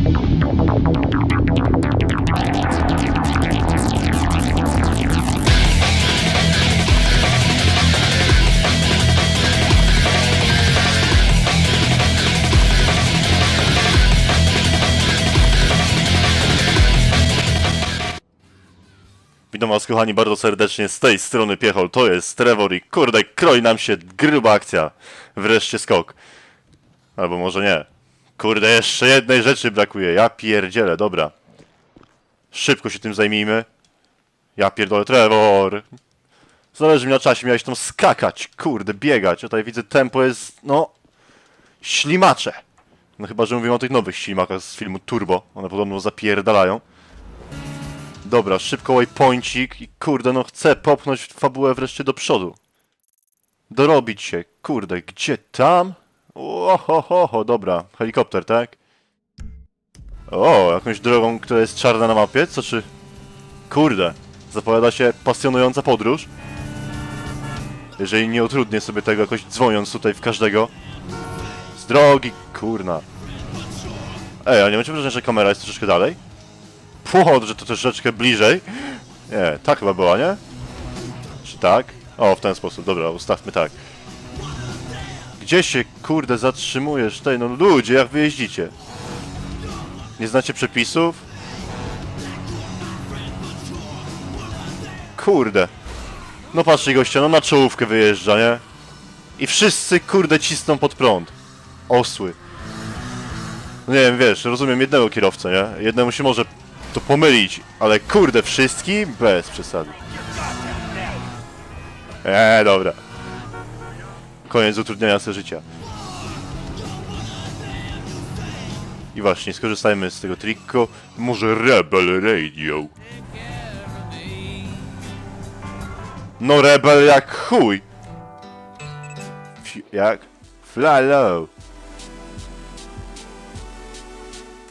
Witam was kochani bardzo serdecznie z tej strony Piechol, to jest Trevor i kurde kroi nam się gruba akcja. Wreszcie skok. Albo może nie. Kurde jeszcze jednej rzeczy brakuje, ja pierdzielę, dobra. Szybko się tym zajmijmy. Ja pierdolę Trevor. Zależy mi na czasie, miałeś tam skakać, kurde, biegać. Tutaj widzę tempo jest, no... Ślimacze. No chyba, że mówimy o tych nowych ślimakach z filmu Turbo. One podobno zapierdalają. Dobra, szybko waypointik i kurde, no chcę popchnąć fabułę wreszcie do przodu. Dorobić się, kurde, gdzie tam? Oho, ho, ho, dobra, helikopter, tak? O, jakąś drogą, która jest czarna na mapie, co czy... Kurde, zapowiada się pasjonująca podróż. Jeżeli nie utrudnię sobie tego jakoś dzwoniąc tutaj w każdego. Z drogi, kurna. Ej, a nie macie wrażenia, że kamera jest troszeczkę dalej? Płot, że to troszeczkę bliżej. Nie, tak chyba była, nie? Czy tak? O, w ten sposób, dobra, ustawmy tak. Gdzie się, kurde, zatrzymujesz? Tutaj, no ludzie, jak wy jeździcie? Nie znacie przepisów? Kurde. No patrzcie gościa, no na czołówkę wyjeżdża, nie? I wszyscy, kurde, cisną pod prąd. Osły. No nie wiem, wiesz, rozumiem jednego kierowcę, nie? Jednemu się może to pomylić, ale kurde, wszystkim? Bez przesady. Eee, dobra. Koniec utrudniania sobie życia. I właśnie, skorzystajmy z tego trikku. Może Rebel Radio. No Rebel jak chuj. Jak? Fly low.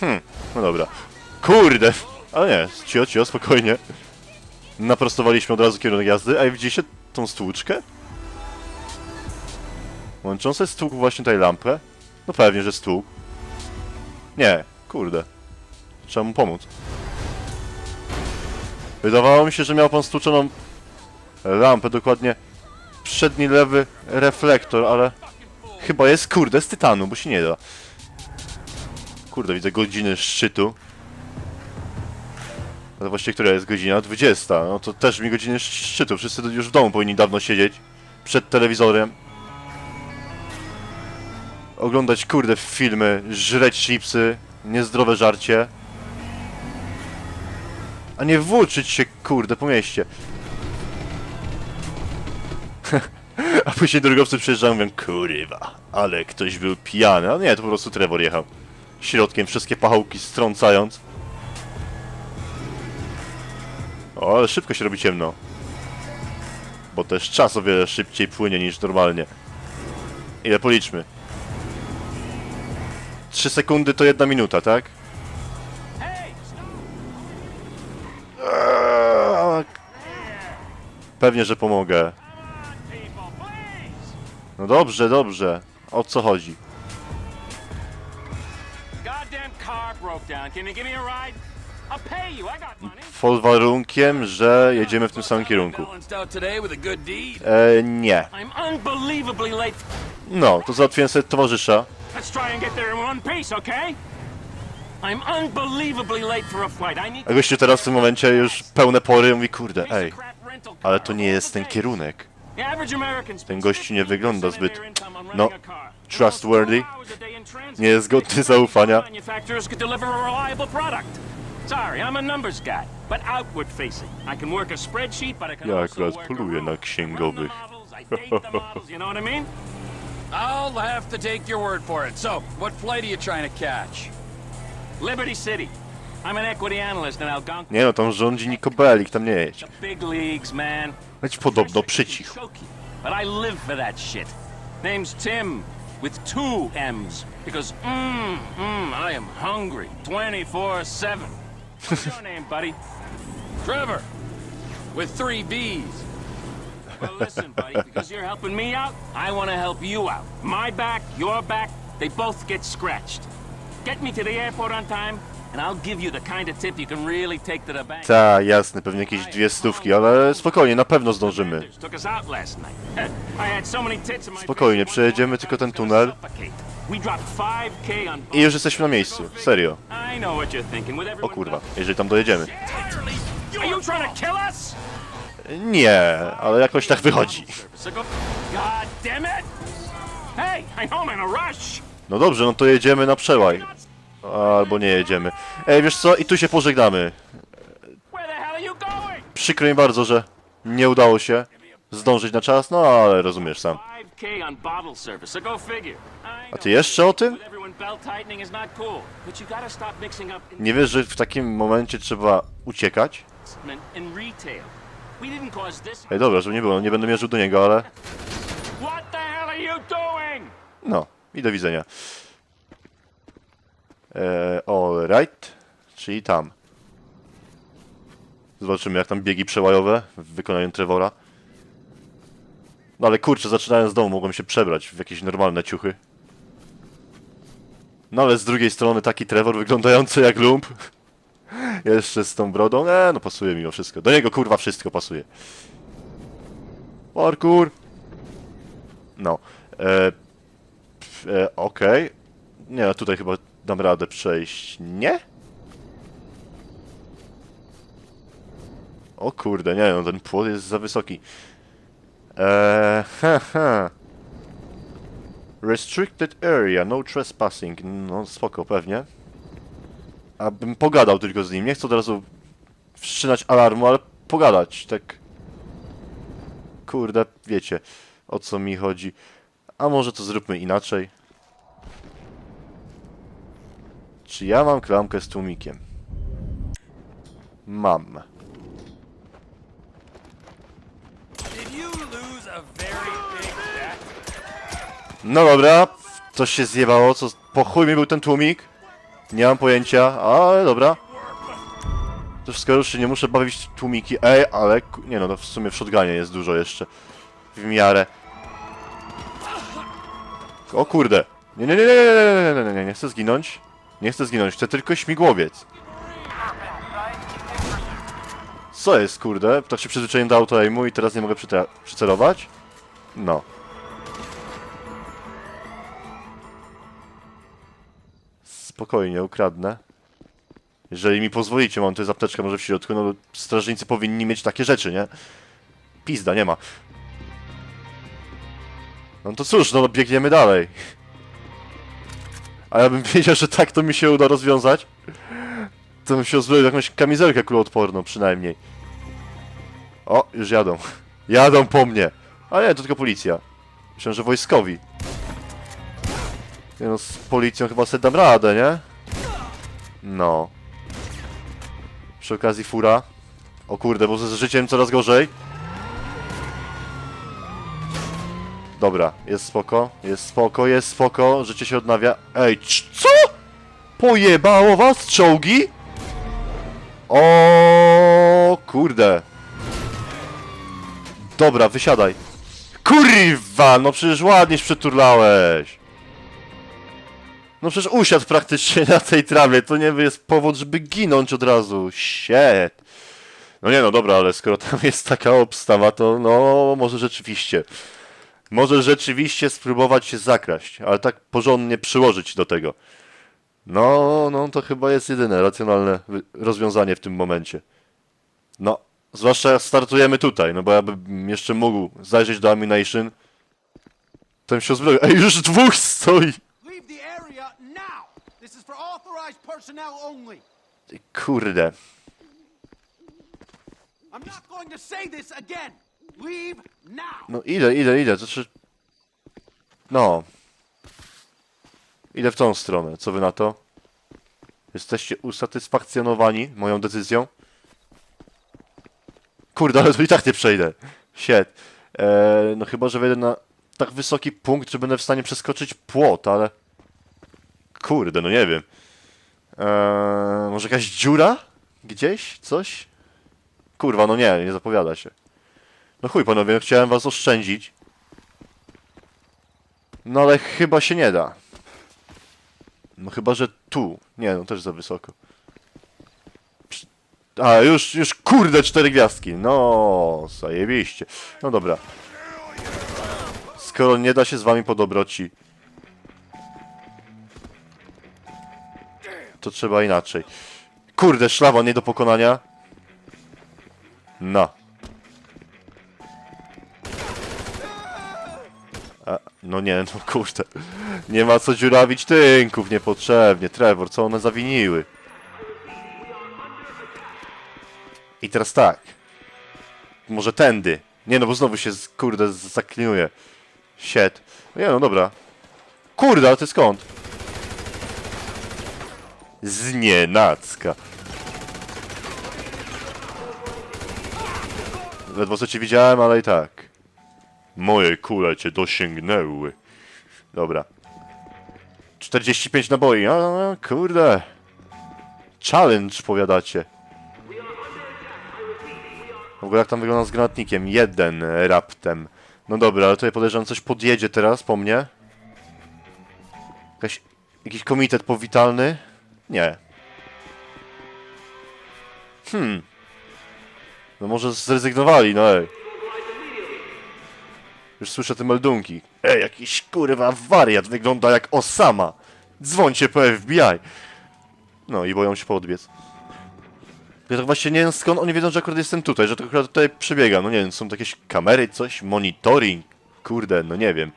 Hmm, no dobra. Kurde! Ale nie, cio, cio, spokojnie. Naprostowaliśmy od razu kierunek jazdy. A widzicie tą stłuczkę? Łączą sobie stłuk właśnie tutaj lampę? No pewnie, że stłuk. Nie, kurde. Trzeba mu pomóc. Wydawało mi się, że miał pan stłuczoną lampę, dokładnie przedni lewy reflektor, ale chyba jest kurde z tytanu, bo się nie da. Kurde, widzę godziny szczytu. Ale właściwie która jest godzina? 20. No to też mi godziny sz- szczytu. Wszyscy już w domu powinni dawno siedzieć. Przed telewizorem. Oglądać kurde filmy, żreć chipsy, niezdrowe żarcie. A nie włóczyć się kurde po mieście. A później drogowcy przyjeżdżają i mówią, kurwa, ale ktoś był pijany. A nie, to po prostu Trevor jechał. Środkiem wszystkie pachołki strącając. O, ale szybko się robi ciemno. Bo też czas o wiele szybciej płynie niż normalnie. Ile policzmy? 3 sekundy to jedna minuta, tak? Eee, Pewnie, że pomogę. No dobrze, dobrze. O co chodzi? Pod warunkiem, że jedziemy w tym samym kierunku. E, nie. No, to załatwiłem sobie towarzysza. Let's try and get there in one piece, okay? I'm unbelievably late for a flight. I need A gościu teraz w tym momencie już pełne pory mówi, kurde, ej, ale to nie jest ten kierunek. Ten gościu nie 50% wygląda zbyt, no, trustworthy. Nie jest godny zaufania. Manufacturers could deliver a reliable product. Sorry, I'm a numbers guy, but outward facing. I can work a spreadsheet, but I can Ja also akurat work poluję na księgowych. I run the models, I date the models, you know what I mean? I'll have to take your word for it. So, what flight are you trying to catch? Liberty City. I'm an equity analyst in Algonquin. Nie no, tam rządzi Niko Bellic, tam nie jedź. The big leagues, man. Leć podobno przycich. But I live for that shit. Name's Tim, with two M's. Because, mmm, mmm, I am hungry 24-7. What's your name, buddy? Trevor, with three B's. Well, listen, buddy, because you're helping me out, I want to help you out. My back, your back, they both get scratched. get me to the airport on time, and I'll give you the kind of tip you can really take to the bank. Ta, jasne, pewnie jakieś dwie stówki, ale spokojnie, na pewno zdążymy. Took us out last night. I had so many tits in my Spokojnie, przejedziemy tylko ten tunel. We dropped 5k on I już jesteśmy na miejscu, serio. I know what you're thinking with O everyone. kurwa, jeżeli tam dojedziemy. Are you trying to kill us? Nie, ale jakoś tak wychodzi. No dobrze, no to jedziemy na przełaj. Albo nie jedziemy. Ej, wiesz co? I tu się pożegnamy. Przykro mi bardzo, że nie udało się zdążyć na czas, no ale rozumiesz sam. A ty jeszcze o tym? Nie wiesz, że w takim momencie trzeba uciekać? Ej, dobra, żeby nie było, nie będę mierzył do niego, ale... No, i do widzenia. Eee, all right, czyli tam. Zobaczymy, jak tam biegi przełajowe w wykonaniu Trevora. No ale kurczę, zaczynając z domu, mogłem się przebrać w jakieś normalne ciuchy. No ale z drugiej strony taki Trevor wyglądający jak lump. Jeszcze z tą brodą. Eee, no pasuje mimo wszystko. Do niego kurwa wszystko pasuje. Parkour! No. E, E, Okej. Nie, no tutaj chyba dam radę przejść. Nie? O kurde, nie no, ten płot jest za wysoki. Eee, ha, ha. Restricted area, no trespassing. No spoko, pewnie. Abym pogadał tylko z nim. Nie chcę od razu wszczynać alarmu, ale pogadać, tak. Kurde, wiecie o co mi chodzi. A może to zróbmy inaczej? Czy ja mam klamkę z tłumikiem? Mam. No dobra, coś się zjebało, co... Po chuj mi był ten tłumik? Nie mam pojęcia, ale dobra. To wszystko się nie muszę bawić tłumiki. Ej, ale... Nie no, to w sumie w shotgunie jest dużo jeszcze. W miarę. O kurde. Nie, nie, nie, nie, nie, nie, nie, nie, nie, chcę zginąć. Nie chcę zginąć, chcę tylko śmigłowiec. Co jest, kurde? Tak się przyzwyczaiłem do auto-aimu i teraz nie mogę przycelować? No. Spokojnie, ukradnę. Jeżeli mi pozwolicie, mam tu jest apteczka może w środku, no strażnicy powinni mieć takie rzeczy, nie? Pizda, nie ma. No to cóż, no biegniemy dalej. A ja bym wiedział, że tak to mi się uda rozwiązać. To bym się uzbroił jakąś kamizelkę kuloodporną przynajmniej. O, już jadą. Jadą po mnie. A nie, to tylko policja. Myślałem, że wojskowi. No, z policją chyba sobie dam radę, nie? No. Przy okazji fura. O kurde, bo z życiem coraz gorzej. Dobra, jest spoko, jest spoko, jest spoko, życie się odnawia. Ej, co? Pojebało was czołgi? O kurde. Dobra, wysiadaj. Kurwa, no przecież ładnie się przeturlałeś. No przecież usiadł praktycznie na tej trawie, to nie jest powód, żeby ginąć od razu. Shit. No nie no, dobra, ale skoro tam jest taka obstawa, to no może rzeczywiście. Może rzeczywiście spróbować się zakraść, ale tak porządnie przyłożyć do tego. No, no to chyba jest jedyne racjonalne rozwiązanie w tym momencie. No, zwłaszcza startujemy tutaj, no bo ja bym jeszcze mógł zajrzeć do Amination. Ten się uzbroił. Ej, już dwóch stoi! Now! No idę, idę, idę. To czy... No. Idę w tą stronę. Co wy na to? Jesteście usatysfakcjonowani moją decyzją? Kurde, ale tu i tak nie przejdę. Shit. Eee, no chyba, że wejdę na tak wysoki punkt, że będę w stanie przeskoczyć płot, ale... Kurde, no nie wiem. Eee, może jakaś dziura? Gdzieś? Coś? Kurwa, no nie, nie zapowiada się. No chuj panowie, chciałem was oszczędzić. No ale chyba się nie da. No chyba, że tu. Nie, no też za wysoko. A, już, już kurde, cztery gwiazdki. No, zajebiście. No dobra. Skoro nie da się z wami po dobroci, to trzeba inaczej. Kurde, szlawa nie do pokonania. No. A, no nie, no kurde. Nie ma co dziurawić tynków niepotrzebnie. Trevor, co one zawiniły? I teraz tak. Może tędy. Nie no, bo znowu się, kurde, zaklinuje. Shit. Nie no, dobra. Kurde, ale ty skąd? Znienacka. Ledwo co cię widziałem, ale i tak. Moje kule cię dosięgnęły. Dobra. 45 naboi. A, kurde. Challenge, powiadacie. W ogóle jak tam wygląda z granatnikiem? Jeden raptem. No dobra, ale tutaj podejrzewam coś podjedzie teraz po mnie. Jakaś, jakiś komitet powitalny? Nie. Hmm. No może zrezygnowali, no ej. Już słyszę te meldunki. Ej, jakiś kurwa wariat wygląda jak Osama. Dzwońcie po FBI. No i boją się podbiec. Ja tak właśnie nie wiem skąd oni wiedzą, że akurat jestem tutaj, że to akurat tutaj przebiegam. No nie wiem, są to jakieś kamery, coś, monitoring. Kurde, no nie wiem.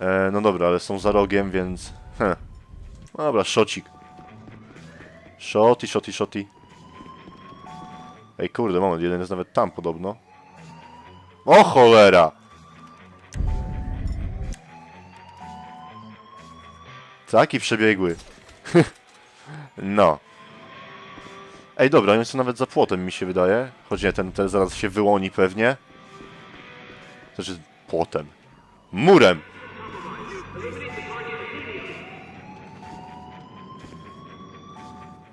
E, no dobra, ale są za rogiem, więc... Heh. Dobra, szocik. Shoti, shoti, shoti. Ej, kurde, moment, jeden jest nawet tam podobno. O cholera! Taki przebiegły. no. Ej, dobra, oni są nawet za płotem, mi się wydaje. Choć nie, ten, ten zaraz się wyłoni pewnie. Znaczy, płotem. Murem!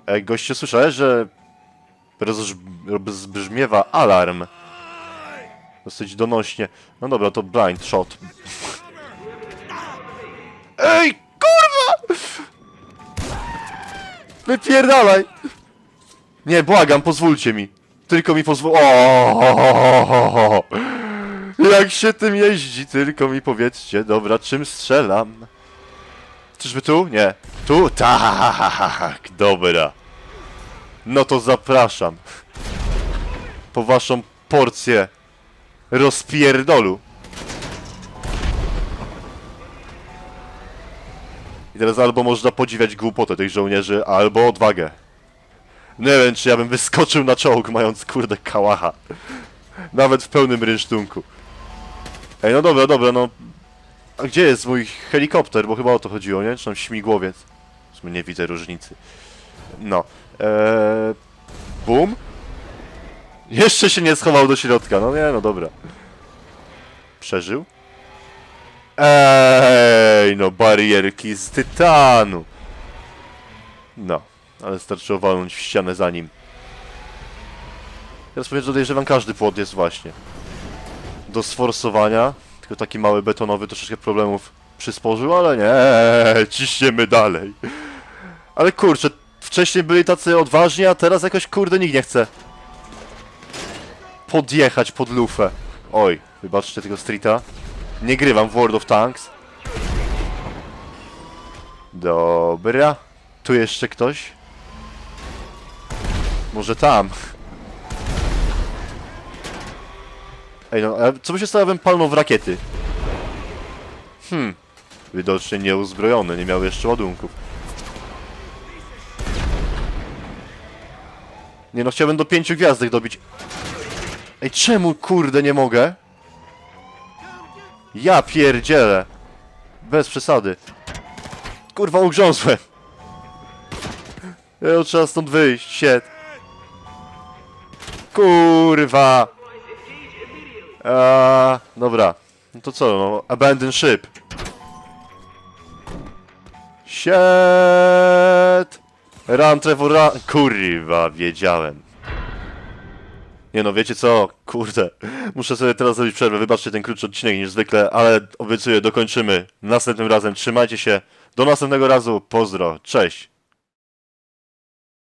Ej, goście, słyszałeś, że rozbrzmiewa alarm? Dosyć donośnie. No dobra, to blind shot. Ej, kurwa! Wypierdalaj! Nie, błagam, pozwólcie mi. Tylko mi pozwól... Jak się tym jeździ, tylko mi powiedzcie. Dobra, czym strzelam? Czyżby tu? Nie. Tu? Tak, dobra. No to zapraszam. Po waszą porcję rozpierdolu. I teraz albo można podziwiać głupotę tych żołnierzy, albo odwagę. Nie wiem, czy ja bym wyskoczył na czołg, mając kurde kałacha. Nawet w pełnym rynsztunku. Ej, no dobra, dobra, no... A gdzie jest mój helikopter? Bo chyba o to chodziło, nie? Czy tam śmigłowiec? W sumie nie widzę różnicy. No. Eee... Bum? Jeszcze się nie schował do środka. No nie, no dobra. Przeżył? Ej, no barierki z tytanu. No, ale starczyło walnąć w ścianę za nim. Teraz powiem, że podejrzewam każdy płot jest właśnie. Do sforsowania, tylko taki mały betonowy troszeczkę problemów przysporzył, ale nie, ciśniemy dalej. Ale kurczę, wcześniej byli tacy odważni, a teraz jakoś kurde nikt nie chce podjechać pod lufę. Oj, wybaczcie tego streeta. Nie grywam w World of Tanks. Dobra. Tu jeszcze ktoś? Może tam. Ej no, a co by się stało, jakbym palnął w rakiety? Hmm. Widocznie nieuzbrojony, nie miał jeszcze ładunków. Nie no, chciałbym do pięciu gwiazdek dobić. Ej, czemu kurde nie mogę? Ja pierdzielę. Bez przesady. Kurwa, ugrzązłem. Ja trzeba stąd wyjść, shit. Kurwa. A, dobra. No to co, no, abandon ship. Shit. Run, Trevor, run. Kurwa, wiedziałem. Nie no, wiecie co? Kurde, muszę sobie teraz zrobić przerwę. Wybaczcie ten krótszy odcinek niż zwykle, ale obiecuję, dokończymy następnym razem. Trzymajcie się. Do następnego razu. Pozdro. Cześć.